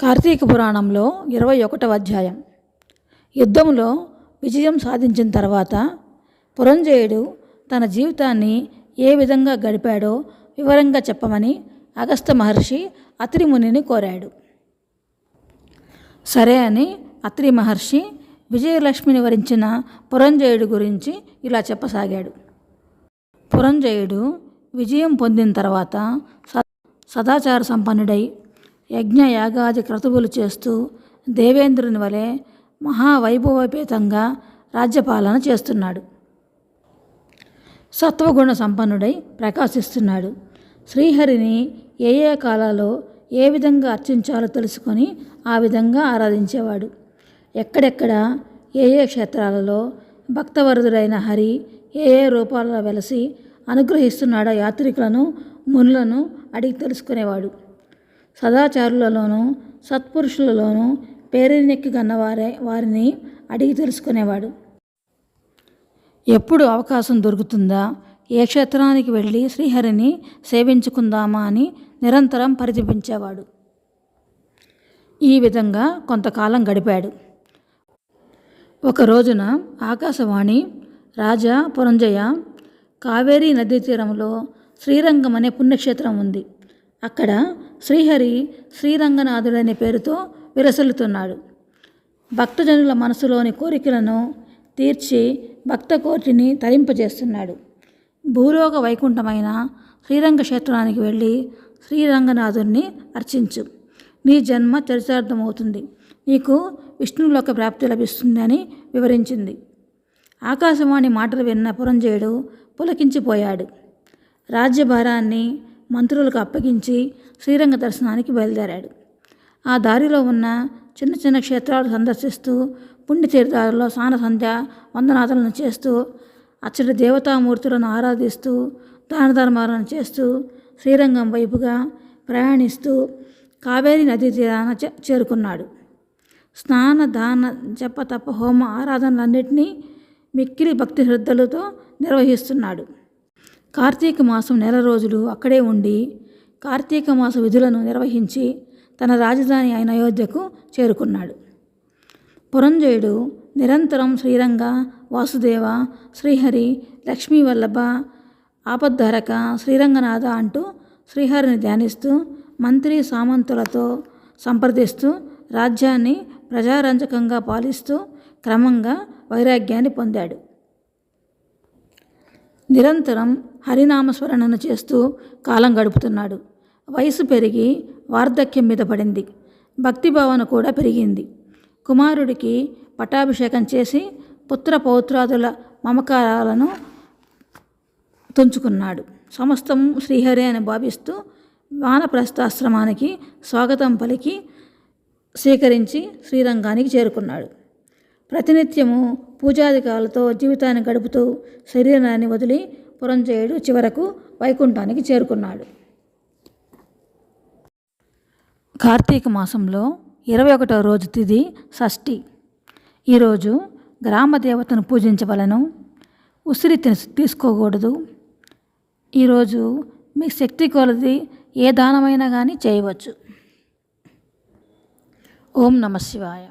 కార్తీక పురాణంలో ఇరవై ఒకటవ అధ్యాయం. యుద్ధంలో విజయం సాధించిన తర్వాత పురంజయుడు తన జీవితాన్ని ఏ విధంగా గడిపాడో వివరంగా చెప్పమని అగస్త్య మహర్షి అత్రి మునిని కోరాడు. సరే అని అత్రి మహర్షి విజయలక్ష్మిని వరించిన పురంజయుడు గురించి ఇలా చెప్పసాగాడు. పురంజయుడు విజయం పొందిన తర్వాత స- సదాచార సంపన్నుడై యజ్ఞ యాగాది క్రతువులు చేస్తూ దేవేంద్రుని వలె మహావైభవపేతంగా రాజ్యపాలన చేస్తున్నాడు. సత్వగుణ సంపన్నుడై ప్రకాశిస్తున్నాడు. శ్రీహరిని ఏ ఏ కాలాల్లో ఏ విధంగా అర్చించాలో తెలుసుకొని ఆ విధంగా ఆరాధించేవాడు. ఎక్కడెక్కడ ఏ ఏ క్షేత్రాలలో భక్తవరదుడైన హరి ఏ ఏ రూపాలలో వెలసి అనుగ్రహిస్తున్నాడో యాత్రికులను మునులను అడిగి తెలుసుకునేవాడు. సదాచారులలోనూ సత్పురుషులలోనూ పేరెనెక్కి గన్నవారే వారిని అడిగి తెలుసుకునేవాడు. ఎప్పుడు అవకాశం దొరుకుతుందా? ఏ క్షేత్రానికి వెళ్ళి శ్రీహరిని సేవించుకుందామా అని నిరంతరం పరితపించేవాడు. ఈ విధంగా కొంతకాలం గడిపాడు. ఒక రోజున ఆకాశవాణి రాజా పురంజయ కావేరీ నదీ తీరంలో శ్రీరంగం అనే పుణ్యక్షేత్రం ఉంది. అక్కడ శ్రీహరి శ్రీరంగనాథుడనే పేరుతో విరసలుతున్నాడు భక్తజనుల మనసులోని కోరికలను తీర్చి భక్త కోటిని తరింపజేస్తున్నాడు. భూలోక వైకుంఠమైన శ్రీరంగ క్షేత్రానికి వెళ్ళి శ్రీరంగనాథుణ్ణి అర్చించు. నీ జన్మ చరితార్థమవుతుంది. నీకు విష్ణులోక ప్రాప్తి లభిస్తుందని వివరించింది. ఆకాశవాణి మాటలు విన్న పురంజయుడు పులకించిపోయాడు. రాజ్యభారాన్ని మంత్రులకు అప్పగించి శ్రీరంగ దర్శనానికి బయలుదేరాడు. ఆ దారిలో ఉన్న చిన్న చిన్న క్షేత్రాలు సందర్శిస్తూ పుణ్యతీర్థాలలో స్నాన సంధ్య వందనాథలను చేస్తూ అచ్చటి దేవతామూర్తులను ఆరాధిస్తూ దాన ధర్మాలను చేస్తూ శ్రీరంగం వైపుగా ప్రయాణిస్తూ కావేరీ నదీ తీరాన చేరుకున్నాడు. స్నాన దాన జప తప హోమ ఆరాధనలన్నింటినీ మిక్కిలి భక్తి శ్రద్ధలతో నిర్వహిస్తున్నాడు. కార్తీక మాసం నెల రోజులు అక్కడే ఉండి కార్తీక మాస విధులను నిర్వహించి తన రాజధాని అయిన అయోధ్యకు చేరుకున్నాడు. పురంజయుడు నిరంతరం శ్రీరంగ వాసుదేవ శ్రీహరి లక్ష్మీ వల్లభ ఆపద్ధారక శ్రీరంగనాథ అంటూ శ్రీహరిని ధ్యానిస్తూ మంత్రి సామంతులతో సంప్రదిస్తూ రాజ్యాన్ని ప్రజారంజకంగా పాలిస్తూ క్రమంగా వైరాగ్యాన్ని పొందాడు. నిరంతరం హరినామస్మరణను చేస్తూ కాలం గడుపుతున్నాడు. వయసు పెరిగి వార్ధక్యం మీద పడింది. భక్తి భావన కూడా పెరిగింది. కుమారుడికి పట్టాభిషేకం చేసి పుత్ర పౌత్రాదుల మమకారాలను తుంచుకున్నాడు. సమస్తం శ్రీహరి అని భావిస్తూ వానప్రస్థాశ్రమానికి స్వాగతం పలికి స్వీకరించి శ్రీరంగానికి చేరుకున్నాడు. ప్రతినిత్యము పూజాధికారులతో జీవితాన్ని గడుపుతూ శరీరాన్ని వదిలి పురంజయుడు చివరకు వైకుంఠానికి చేరుకున్నాడు. కార్తీక మాసంలో ఇరవై ఒకటవ రోజు తిది షష్ఠి. ఈరోజు గ్రామ దేవతను పూజించవలను ఉసిరి తీసుకోకూడదు. ఈరోజు మీ శక్తి కొలది ఏ దానమైనా కానీ చేయవచ్చు. ఓం నమ శివాయ.